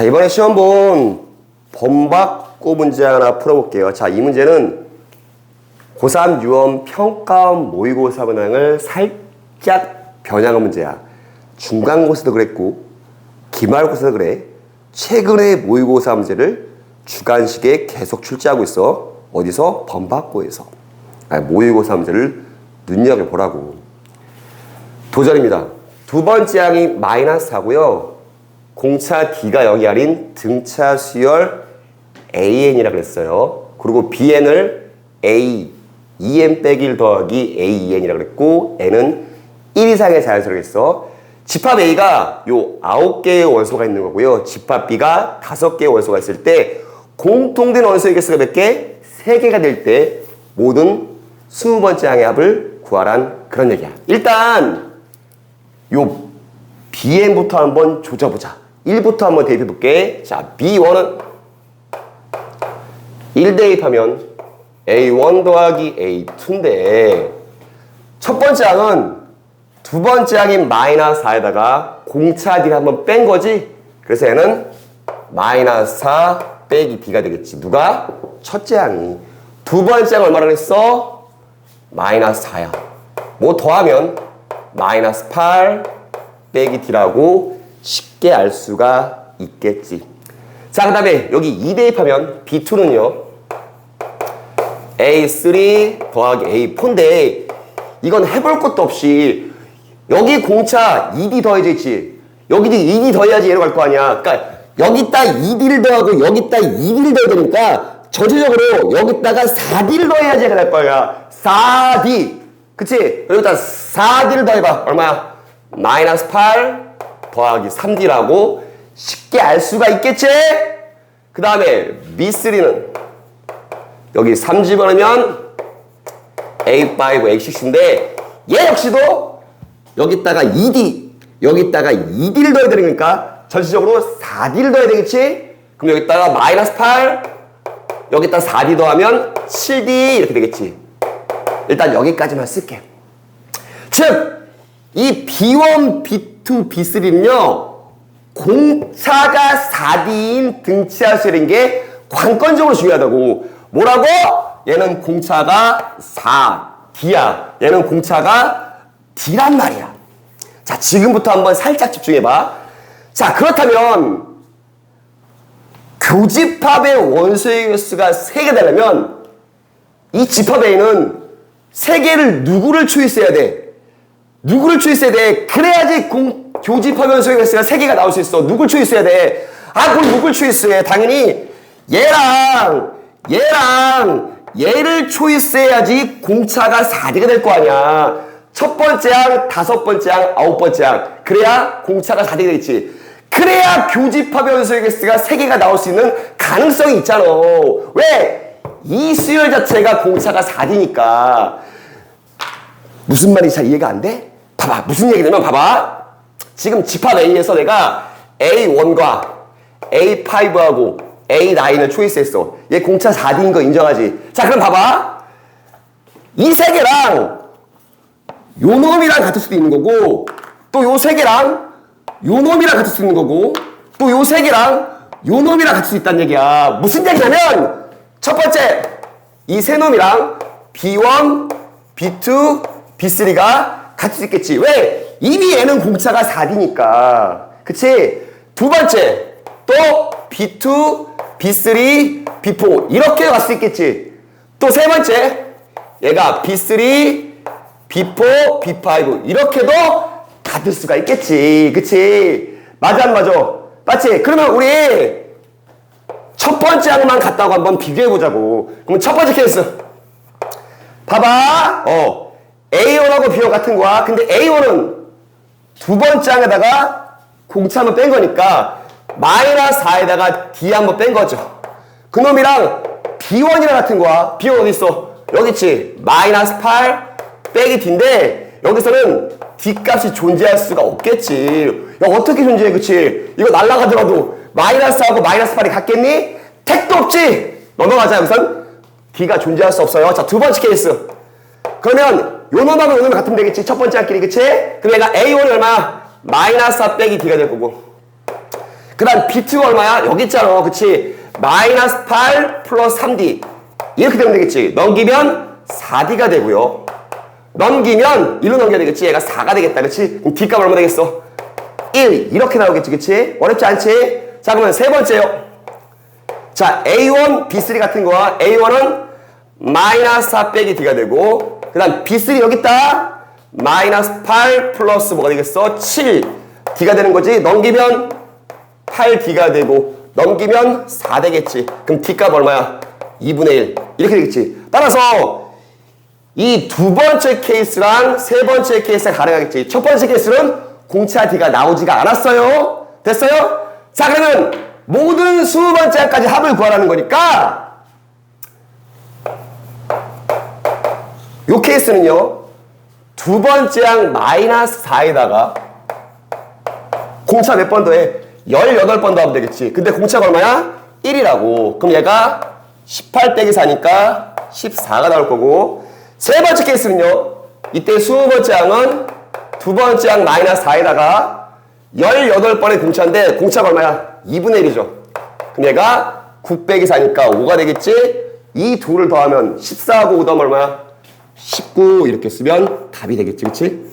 자, 이번에 시험 본 범박고 문제 하나 풀어볼게요. 자, 이 문제는 고3 유언 평가원 모의고사 문항을 살짝 변형한 문제야. 중간고사도 그랬고, 기말고사도 그래. 최근에 모의고사 문제를 주간식에 계속 출제하고 있어. 어디서? 범박고에서. 아니, 모의고사 문제를 눈여겨보라고. 도전입니다. 두 번째 항이 마이너스 하고요. 공차 D가 0이 아닌 등차 수열 AN이라 그랬어요. 그리고 BN을 A, EN 빼기 1 더하기 AEN이라 그랬고 N은 1 이상의 자연수라고 했어. 집합 A가 요 9개의 원소가 있는 거고요. 집합 B가 5개의 원소가 있을 때 공통된 원소의 개수가 몇 개? 3개가 될 때 모든 20번째 항의 합을 구하란 그런 얘기야. 일단 요 BN부터 한번 조져보자. 1부터 한번 대입해 볼게. 자, B1은 1 대입하면 A1 더하기 A2인데 첫 번째 항은 두 번째 항인 마이너스 4에다가 공차 D를 한번 뺀 거지. 그래서 얘는 마이너스 4 빼기 D가 되겠지. 누가? 첫째 항이. 두 번째 항 얼마나 그랬어? 마이너스 4야. 뭐 더하면 마이너스 8 빼기 D라고 쉽게 알 수가 있겠지. 자, 그 다음에 여기 2 대입하면 B2는요. A3 더하기 A4인데 이건 해볼 것도 없이 여기 공차 2D 더해져 있지. 여기도 2D 더해야지 얘로 갈 거 아니야. 그러니까 여기다 2D를 더하고 여기다 2D를 더해야 되니까 전체적으로 여기다가 4D를 더해야지 얘가 될 거야. 4D. 그치? 여기다 4D를 더해봐. 얼마야? 마이너스 8 더하기 3D라고 쉽게 알 수가 있겠지? 그 다음에 B3는 여기 3 집어넣으면 A5, A6인데 얘 역시도 여기다가 2D, 여기다가 2D를 넣어야 되니까 전체적으로 4D를 넣어야 되겠지? 그럼 여기다가 마이너스 8, 여기다 4D 더하면 7D 이렇게 되겠지. 일단 여기까지만 쓸게. 즉, 이 B1, B2, B3는요, 공차가 4D인 등치하수인 게 관건적으로 중요하다고. 뭐라고? 얘는 공차가 4D야. 얘는 공차가 D란 말이야. 자, 지금부터 한번 살짝 집중해봐. 자, 그렇다면, 교집합의 원소의 개수가 3개 되려면, 이 집합 A는 3개를 누구를 초이스해야 돼? 누구를 초이스해야 돼? 그래야지 공, 교집합 원소의 개수가 3개가 나올 수 있어. 누굴 초이스해야 돼? 아, 그럼 누굴 초이스해? 당연히 얘랑, 얘랑, 얘를 초이스해야지 공차가 4대가 될 거 아니야. 첫 번째 항, 다섯 번째 항, 아홉 번째 항. 그래야 공차가 4대가 되겠지. 그래야 교집합 원소의 개수가 3개가 나올 수 있는 가능성이 있잖아. 왜? 이 수열 자체가 공차가 4D니까. 무슨 말인지 잘 이해가 안 돼? 봐봐. 무슨 얘기냐면 봐봐. 지금 집합 A에서 내가 A1과 A5하고 A9을 초이스했어. 얘 공차 4D인 거 인정하지? 자, 그럼 봐봐. 이 세 개랑 요 놈이랑 같을 수도 있는 거고 또 요 세 개랑 요 놈이랑 같을 수 있는 거고 또 요 세 개랑 요 놈이랑 같을 수 있다는 얘기야. 무슨 얘기냐면 첫 번째 이 세 놈이랑 B1, B2, B3가 같을 수 있겠지. 왜? 이미 얘는 공차가 4D니까. 그치? 두 번째 또 B2, B3, B4 이렇게 갈 수 있겠지. 또 세 번째 얘가 B3, B4, B5 이렇게도 같을 수가 있겠지. 그치? 맞아 안 맞아? 맞지? 그러면 우리 첫 번째 항만 같다고 한번 비교해 보자고. 그럼 첫 번째 케이스. 봐봐. 어. A1하고 B1 같은 거야. 근데 A1은 두 번째 항에다가 공차 한번 뺀 거니까 마이너스 4에다가 D 한번 뺀 거죠. 그놈이랑 B1이랑 같은 거야. B1 어디 있어? 여기 있지. 마이너스 8 빼기 D인데 여기서는 D 값이 존재할 수가 없겠지. 야 어떻게 존재해 그치? 이거 날라가더라도 마이너스하고 마이너스 8이 같겠니? 택도 없지. 넘어가자 여기선 D가 존재할 수 없어요. 자 두 번째 케이스. 그러면 요 놈하고 요 놈이 같으면 되겠지. 첫 번째 학끼리 그치? 그럼 얘가 A1이 얼마? 마이너스 4 빼기 D가 될 거고. 그 다음 B2가 얼마야? 여기 있잖아. 그치? 마이너스 8 플러스 3D. 이렇게 되면 되겠지. 넘기면 4D가 되고요. 넘기면 1로 넘겨야 되겠지. 얘가 4가 되겠다. 그치? 그럼 D값 얼마 되겠어? 1. 이렇게 나오겠지. 그치? 어렵지 않지? 자, 그러면 세 번째요. 자, A1, B3 같은 거와 A1은 마이너스 4 빼기 D가 되고, 그 다음 B3 여기 있다. 마이너스 8 플러스 뭐가 되겠어? 7. D가 되는 거지. 넘기면 8D가 되고, 넘기면 4 되겠지. 그럼 D값 얼마야? 2분의 1. 이렇게 되겠지. 따라서 이 두 번째 케이스랑 세 번째 케이스가 가능하겠지. 첫 번째 케이스는 공차 D가 나오지가 않았어요. 됐어요? 자, 그러면 모든 20번째까지 합을 구하라는 거니까 요 케이스는요. 두 번째 항 마이너스 4에다가 공차 몇 번 더해? 18번 더 하면 되겠지. 근데 공차가 얼마야? 1이라고. 그럼 얘가 18 빼기 4니까 14가 나올 거고. 세 번째 케이스는요. 이때 20번째 항은 두 번째 항 마이너스 4에다가 18번의 공차인데 공차가 얼마야? 2분의 1이죠. 그럼 얘가 9 빼기 4니까 5가 되겠지? 이 둘을 더하면 14하고 5 더하면 얼마야? 19 이렇게 쓰면 답이 되겠지. 그치?